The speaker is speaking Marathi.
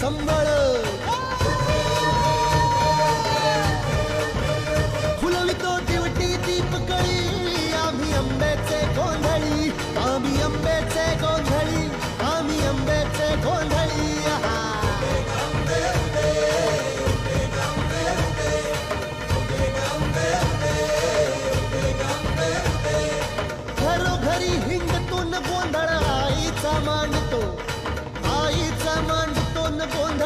संबळ फुलवितो दिवटी दीपकळी आम्ही आंब्याचे गोंधळी आम्ही आंब्याचे गोंधळी आम्ही आंब्याचे गोंधळी. तरी हिंडतून गोंधळ आईचा मांडतो. आईचा मांडतो न गोंधळ